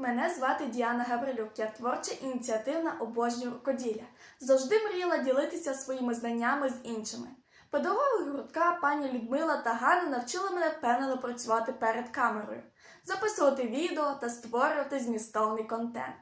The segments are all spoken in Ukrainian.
Мене звати Діана Гаврилюк. Я творча ініціативна обожнюю рукоділля. Завжди мріяла ділитися своїми знаннями з іншими. Педагоги гуртка пані Людмила та Ганна навчили мене впевнено працювати перед камерою, записувати відео та створювати змістовний контент.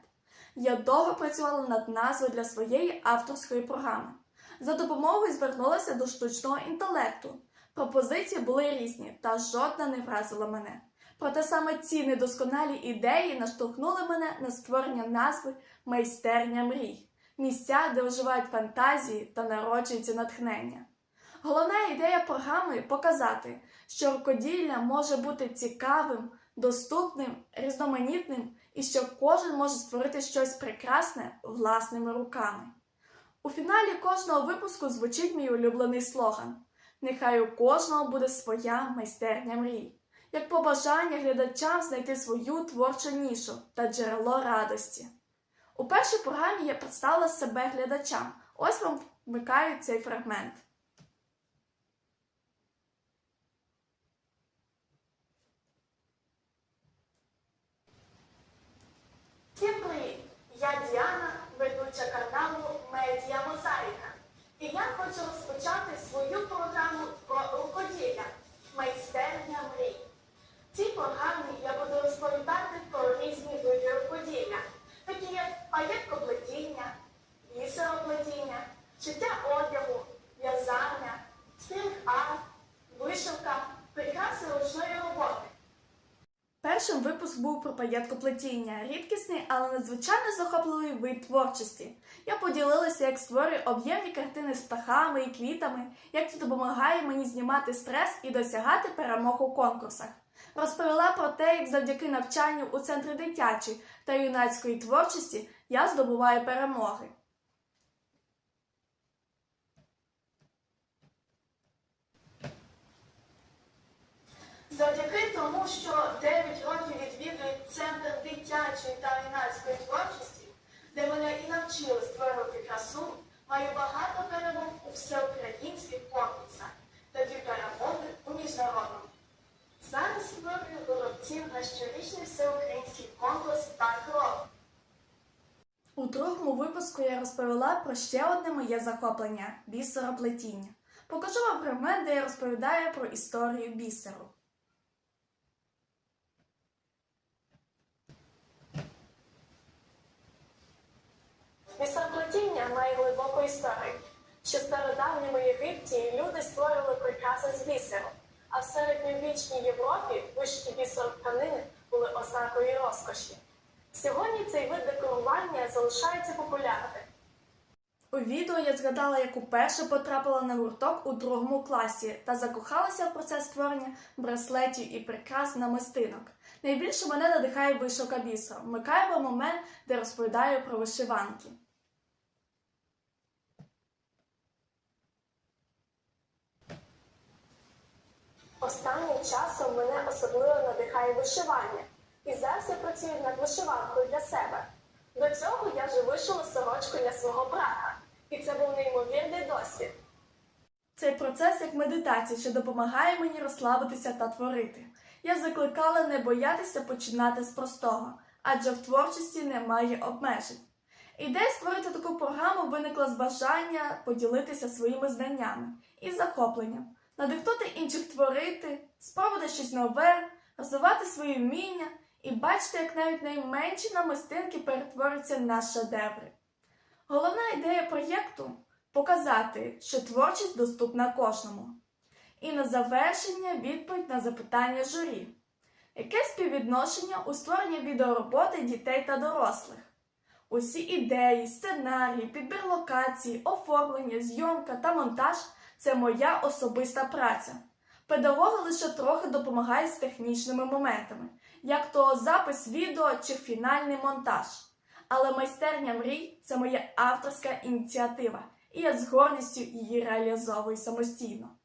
Я довго працювала над назвою для своєї авторської програми. За допомогою звернулася до штучного інтелекту. Пропозиції були різні, та жодна не вразила мене. Проте саме ці недосконалі ідеї наштовхнули мене на створення назви Майстерня мрій місця, де оживають фантазії та народжується натхнення. Головна ідея програми показати, що рукоділля може бути цікавим, доступним, різноманітним і що кожен може створити щось прекрасне власними руками. У фіналі кожного випуску звучить мій улюблений слоган: Нехай у кожного буде своя майстерня мрій як побажання глядачам знайти свою творчу нішу та джерело радості. У першій програмі я представила себе глядачам. Ось вам вмикаю цей фрагмент. Всім привіт! Я Діана, ведуча каналу Медіа Мозаїка. І я хочу розпочати свою програму про рукоділля Майстерня мрій. В цій програмі я буду розповідати про різні види рукоділля, такі як паєткоплетіння, бісероплетіння, шиття одягу, в'язання, стрінг-арт, вишивка, прикраси ручної роботи. Першим був про паєткоплетіння, рідкісний, але надзвичайно захопливий вид творчості. Я поділилася, як створюю об'ємні картини з птахами і квітами, як це допомагає мені знімати стрес і досягати перемог у конкурсах. Розповіла про те, як завдяки навчанню у центрі дитячої та юнацької творчості я здобуваю перемоги. Завдяки тому, що 9 років відвідую центр дитячої та юнацької творчості, де мене і навчили створювати красу, маю багато перемог у всеукраїнських конкурсах та дві перемоги у міжнародному. Зараз створюю горобців на щорічний всеукраїнський конкурс «Так кров». У другому випуску я розповіла про ще одне моє захоплення бісероплетіння. Покажу вам фрагмент, де я розповідаю про історію бісеру. Бісероплетіння має глибоку історію. Ще в стародавньому Єгипті люди створювали прикраси з бісеру, а в середньовічній Європі вишиті бісером тканини були ознакою розкоші. Сьогодні цей вид декорування залишається популярним. У відео я згадала, як уперше потрапила на гурток у другому класі та закохалася в процес створення браслетів і прикрас намистинок. Найбільше мене надихає вишивка бісером. Вмикаємо момент, де розповідаю про вишиванки. Останнім часом мене особливо надихає вишивання. І зараз я працюю над вишиванкою для себе. До цього я вже вишила сорочку для свого брата, і це був неймовірний досвід. Цей процес як медитація, що допомагає мені розслабитися та творити. Я закликала не боятися починати з простого, адже в творчості немає обмежень. Ідея створити таку програму виникла з бажання поділитися своїми знаннями і захопленням, надихнути інших творити, спробувати щось нове, розвивати свої вміння і бачити, як навіть найменші намистинки перетворюються на шедеври. Головна ідея проєкту показати, що творчість доступна кожному. І на завершення відповідь на запитання журі. Яке співвідношення у створенні відеороботи дітей та дорослих? Усі ідеї, сценарії, підбір локації, оформлення, зйомка та монтаж це моя особиста праця. Педагоги лише трохи допомагають з технічними моментами, як то запис відео чи фінальний монтаж. Але майстерня мрій це моя авторська ініціатива, і я з гордістю її реалізовую самостійно.